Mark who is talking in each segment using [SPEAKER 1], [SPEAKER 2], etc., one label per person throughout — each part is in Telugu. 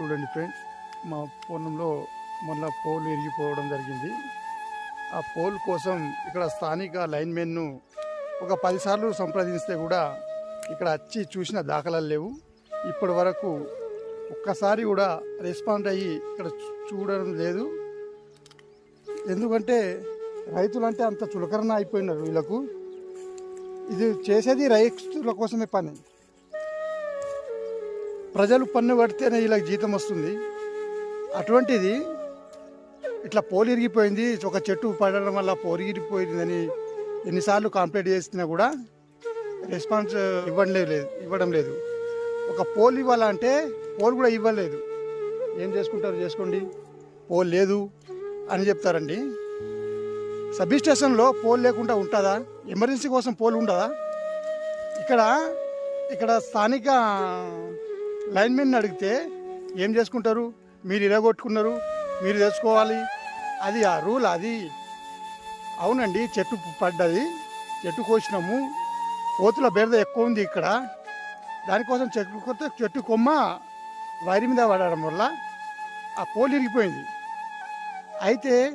[SPEAKER 1] చూడండి ఫ్రెండ్స్ మా పొలంలో మొన్న పోల్ విరిగిపోవడం జరిగింది. ఆ పోల్ కోసం ఇక్కడ స్థానిక లైన్మెన్ను ఒక పదిసార్లు సంప్రదిస్తే కూడా ఇక్కడ వచ్చి చూసిన దాఖలాలు లేవు. ఇప్పటి వరకు ఒక్కసారి కూడా రెస్పాండ్ అయ్యి ఇక్కడ చూడడం లేదు. ఎందుకంటే రైతులంటే అంత చులకరణ అయిపోయినారు వీళ్ళకు. ఇది చేసేది రైతుల కోసమే పని. ప్రజలు పన్ను కడితేనే వీళ్ళకి జీతం వస్తుంది. అటువంటిది ఇట్లా పోలు ఇరిగిపోయింది ఒక చెట్టు పడడం వల్ల పోలు ఇరిగిపోయిందని ఎన్నిసార్లు కంప్లైంట్ చేసినా కూడా రెస్పాన్స్ ఇవ్వడం లేదు ఇవ్వడం లేదు. ఒక పోల్ ఇవ్వాలంటే పోల్ కూడా ఇవ్వలేదు. ఏం చేసుకుంటారు చేసుకోండి. పోల్ లేదు అని చెప్తారండి. సబ్ స్టేషన్లో పోల్ లేకుండా ఉంటుందా? ఎమర్జెన్సీ కోసం పోల్ ఉండదా? ఇక్కడ ఇక్కడ స్థానిక లైన్మెన్ అడిగితే ఏం చేసుకుంటారు? మీరు ఇరగొట్టుకున్నారు మీరు తెచ్చుకోవాలి అది ఆ రూల్ అది. అవునండి చెట్టు పడ్డది చెట్టు కోసినాము. కోతుల బెరద ఎక్కువ ఉంది ఇక్కడ. దానికోసం చెట్టు కొత్త చెట్టు కొమ్మ వైరి మీద పడడం వల్ల ఆ పోల్ ఇరిగిపోయింది. అయితే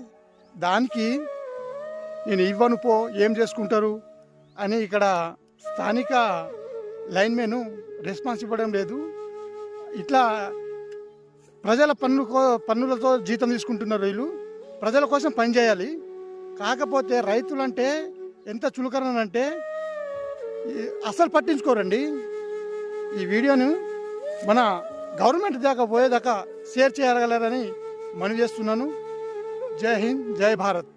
[SPEAKER 1] దానికి నేను ఇవ్వను పో ఏం చేసుకుంటారు? అని ఇక్కడ స్థానిక లైన్మెన్ రెస్పాన్స్ ఇవ్వడం లేదు. ఇట్లా ప్రజల పన్ను పన్నులతో జీతం తీసుకుంటున్నారు వీళ్ళు ప్రజల కోసం పనిచేయాలి కాకపోతే రైతులంటే ఎంత చులకన అంటే అస్సలు పట్టించుకోరండి. ఈ వీడియోను మన గవర్నమెంట్ దాకా పోయేదాకా షేర్ చేయగలరని మనవి చేస్తున్నాను. జై హింద్ జై భారత్.